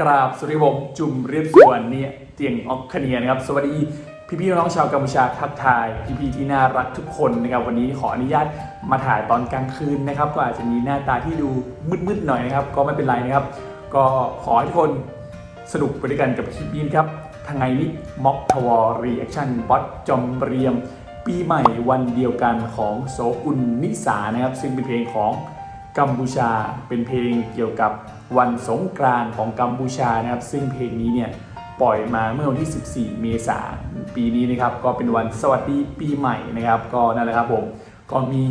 กราบสวัสดีผมจุ่มเรียบสวนเนี่ยเตียงออกคเนียนะครับ สวัสดีพี่ๆน้องชาวกัมพูชาทักทาย พี่ๆที่น่ารักทุกคนนะครับ วันนี้ขออนุญาตมาถ่ายตอนกลางคืนนะครับ ก็อาจจะมีหน้าตาที่ดูมืดๆหน่อยนะครับ ก็ไม่เป็นไรนะครับ ก็ขอให้ทุกคนสนุกไปด้วยกันกับคลิปนี้ครับทางไงนิม็อกทวอรีแอคชั่นบอสจอมเรียม ปีใหม่วันเดียวกันของโสกุลนิสานะครับ ซึ่งเป็นเพลงของกัมพูชาเป็นเพลงเกี่ยวกับ วันสงกรานต์ของกัมพูชานะครับ ซึ่งเพลงนี้เนี่ยปล่อยมาเมื่อวันที่ 14 เมษายนปีนี้นะครับ ก็เป็นวันสวัสดีปีใหม่นะครับ ก็นั่นแหละครับผมก็มี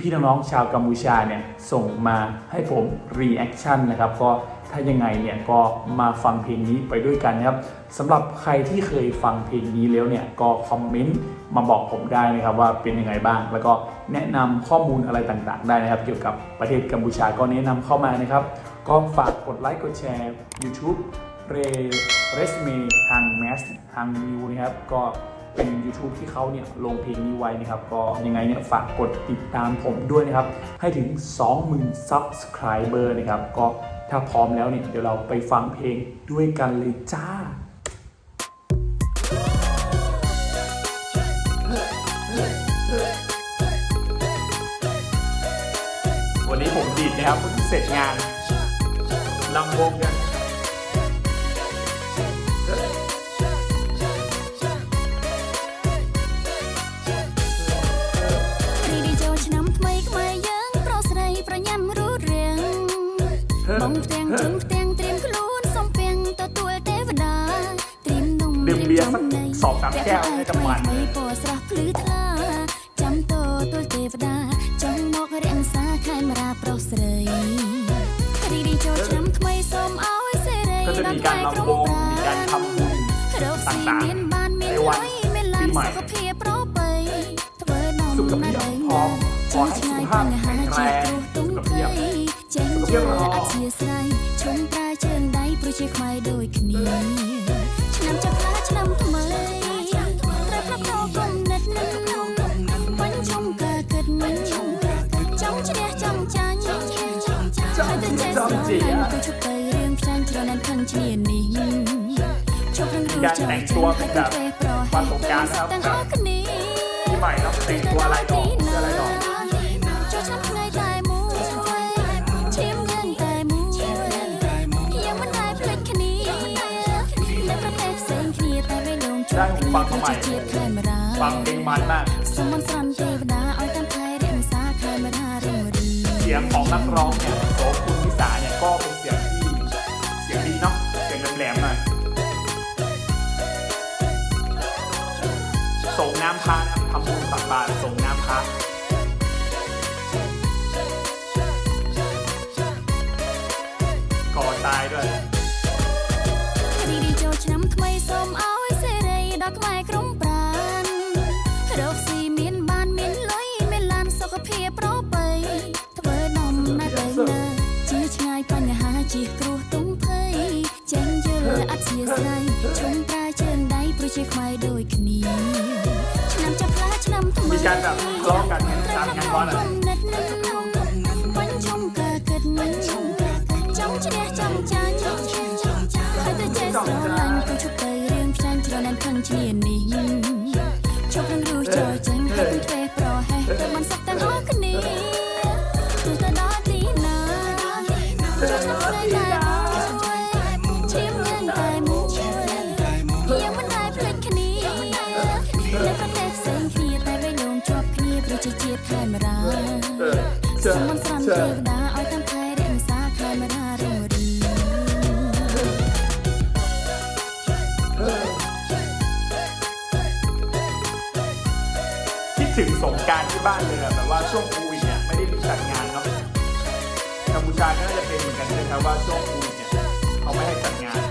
พี่ๆน้องๆชาวกัมพูชาเนี่ยส่งมาให้ผมรีแอคชั่นนะครับก็ถ้ายังไงเนี่ยก็มาฟังเพลงนี้ไปด้วยกันนะครับสำหรับใครที่เคยฟังเพลงนี้แล้วเนี่ยก็คอมเมนต์มาบอกผมได้นะครับว่าเป็นยังไงบ้าง แล้วก็แนะนำข้อมูลอะไรต่างๆ ได้นะครับ เกี่ยวกับประเทศกัมพูชาก็แนะนำเข้ามานะครับ ก็ฝากกดไลค์กดแชร์ YouTube เรเรสเมทางแมสทางวิวนะครับ ก็เป็น YouTube ที่เขาเนี่ยลงเพลงนี้ไว้นะครับ ก็ยังไงเนี่ยฝากกดติดตามผมด้วยนะครับ ให้ถึง 20,000 Subscriber นะครับ ก็ถ้าพร้อมแล้วเนี่ยเดี๋ยวเราไปฟังเพลงด้วยกันเลยจ้าวันนี้ผมดีดนะครับเพิ่งเสร็จงาน លំវងដែរបងផ្ទាំងជុំផ្ទាំងត្រៀមខ្លួនសំពេងទទួលទេវតាត្រៀមនំត្រៀមនំនៃសពតាមផ្ទះឲ្យតាមបានពណ៌ស្រស់ភ្លឺថ្លាចាំតទទួលទេវតាចង់មករាំងសាខេមរាប្រុសស្រី ก็จะมีการรำวงมีการทำบุญ រកស៊ីមានបានមាន ในวัน លុយមានឡាន ปีใหม่ សុខភាពប្របីធ្វើនំ สุขภาพพร้อมขอให้สุขภาพแข็งแรงสุขภาพ ចេញ សុខ ជ ភាព ើ ល្អ អធិស្ឋានឈុំប្រែជើងដៃព្រោះជាខ្មែរដូចគ្នាឆ្នាំចាប់ផ្លាឆ្នាំថ្មីត្រូវផ្លាស់ប្ដូរគំ นั้นทั้งเชียร์นิ่งโชคทั้งรู้ใจทั้งเทปรอให้ตั้งฮากนี้ที่ใหม่เนาะแต่งตัวอะไรดอกอะไรดอกได้ผมฟังมาใหม่ฟังเพลงมันมากเสียงของนักร้องเนี่ยโสคุณพิสาเนี่ยก็เป็นเสียง น้ำพระนะครับทำบุญตักบาตรส่งน้ำพระ ช่ควายโดยคนีฉนำจะพลาฉนำทำไมมีการแบบทลาะกันเนี่ยตามงานวัดอะไร มันชมเกิดเกิดนี้จ้องชนะจ้องใจใครแต่ใจสรลันก็ชุบไปเรื่องพลันจรนันคันเทียนนี้ ជាជាតិខេមរា เออเชิ សូ ญ មមិនស្រន់ เชิ ទេ ญ វតាឲ្យតាមខែរក្សាខែមរារុងរឿង คิดถึงสงกรารที่บ้านเลยอะแบบว่าช่วงโควิดเนี่ยไม่ได้มีจัดงานเนาะกัมพูชาก็น่าจะเป็นเหมือนกันใช่ไหมครับว่าช่วงโควิดเนี่ยเขาไม่ให้จัดงาน นี่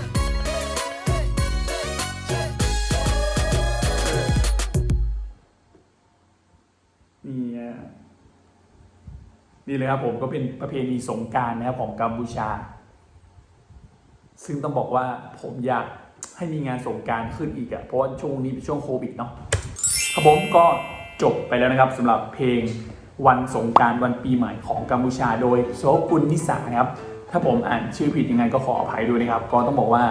นี่เลยครับผมก็เป็นประเพณีสงการนะครับของกัมพูชา ซึ่งต้องบอกว่าผมอยากให้มีงานสงการขึ้นอีกอะเพราะว่าช่วงนี้เป็นช่วงโควิดเนาะครับผมก็จบไปแล้วนะครับสำหรับเพลงวันสงการวันปีใหม่ของกัมพูชา โดยโซกุลนิสานะครับ ถ้าผมอ่านชื่อผิดยังไงก็ขออภัยด้วยนะครับ ก็ต้องบอกว่า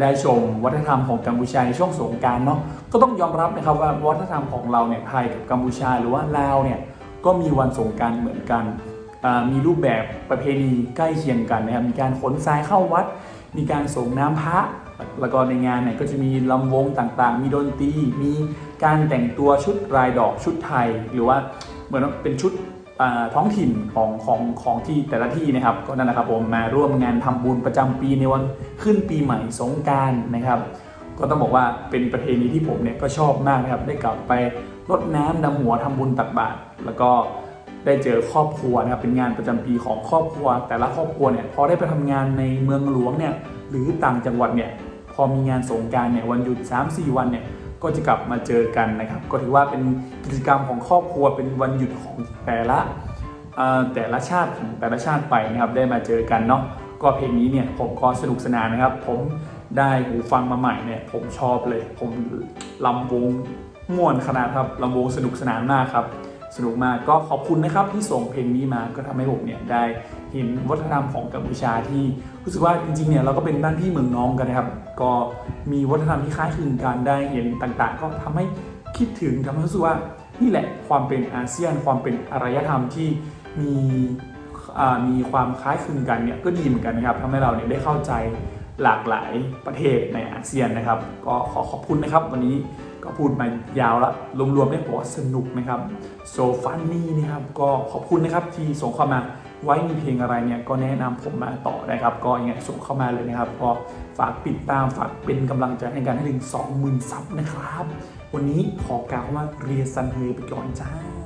ได้ชมวัฒนธรรมของกัมพูชาในช่วงสงการเนาะก็ต้องยอมรับนะครับว่าวัฒนธรรมของเราเนี่ยไทยกับกัมพูชาหรือว่าลาวเนี่ยก็มีวันสงการเหมือนกัน มีรูปแบบประเพณีใกล้เคียงกันนะครับ มีการขนทรายเข้าวัด มีการส่งน้ำพระ แล้วก็ในงานเนี่ยก็จะมีลำวงต่างๆ มีดนตรี มีการแต่งตัวชุดรายดอกชุดไทย หรือว่าเหมือนเป็นชุดท้องถิ่นของของของที่แต่ละที่นะครับ ก็นั่นแหละครับผมมาร่วมงานทำบุญประจำปีในวันขึ้นปีใหม่สงการนะครับ ก็ต้องบอกว่าเป็นประเพณีที่ผมเนี่ยก็ชอบมากนะครับได้กลับไปรดน้ำดำหัวทำบุญตักบาตรแล้วก็ ได้เจอครอบครัวนะครับเป็นงานประจำปีของครอบครัว แต่ละครอบครัวเนี่ยพอได้ไปทำงานในเมืองหลวงเนี่ยหรือต่างจังหวัดเนี่ยพอมีงานสงการเนี่ยวันหยุด 3-4 วันเนี่ยก็จะกลับมาเจอกันนะครับ ก็ถือว่าเป็นกิจกรรมของครอบครัวเป็นวันหยุดของแต่ละแต่ละชาติของแต่ละชาติไปนะครับได้มาเจอกันเนาะก็เพลงนี้เนี่ยผมก็สนุกสนานนะครับ ผมได้หูฟังมาใหม่เนี่ยผมชอบเลย ผมลำวงม่วนขนาดครับลำวงสนุกสนานมากครับ สนุกมากก็ขอบคุณนะครับที่ส่งเพลงนี้มาก็ทำให้ผมเนี่ยได้เห็นวัฒนธรรมของกัมพูชาที่รู้สึกว่าจริงๆเนี่ยเราก็เป็นบ้านพี่เมืองน้องกันนะครับ ก็มีวัฒนธรรมที่คล้ายคลึงกันได้เห็นต่างๆ ก็ทำให้คิดถึงทำให้รู้สึกว่านี่แหละความเป็นอาเซียน ความเป็นอารยธรรมที่มีมีความคล้ายคลึงกันเนี่ยก็ดีเหมือนกันนะครับทำให้เราเนี่ยได้เข้าใจหลากหลายประเทศในอาเซียนนะครับ ก็ขอขอบคุณนะครับวันนี้ ก็พูดมายาวละรวมๆเนี่ยบอกว่าสนุกนะครับโซฟันนี่นะครับก็ขอบคุณนะครับที่ส่งเข้ามาไว้มีเพลงอะไรเนี่ยก็แนะนำผมมาต่อนะครับ ก็ยังไงส่งเข้ามาเลยนะครับ ก็ฝากติดตามฝากเป็นกำลังใจในการให้ถึง 20,000 ซับนะครับ วันนี้ขอกล่าวว่าเรียนซันเฮไปก่อนจ้า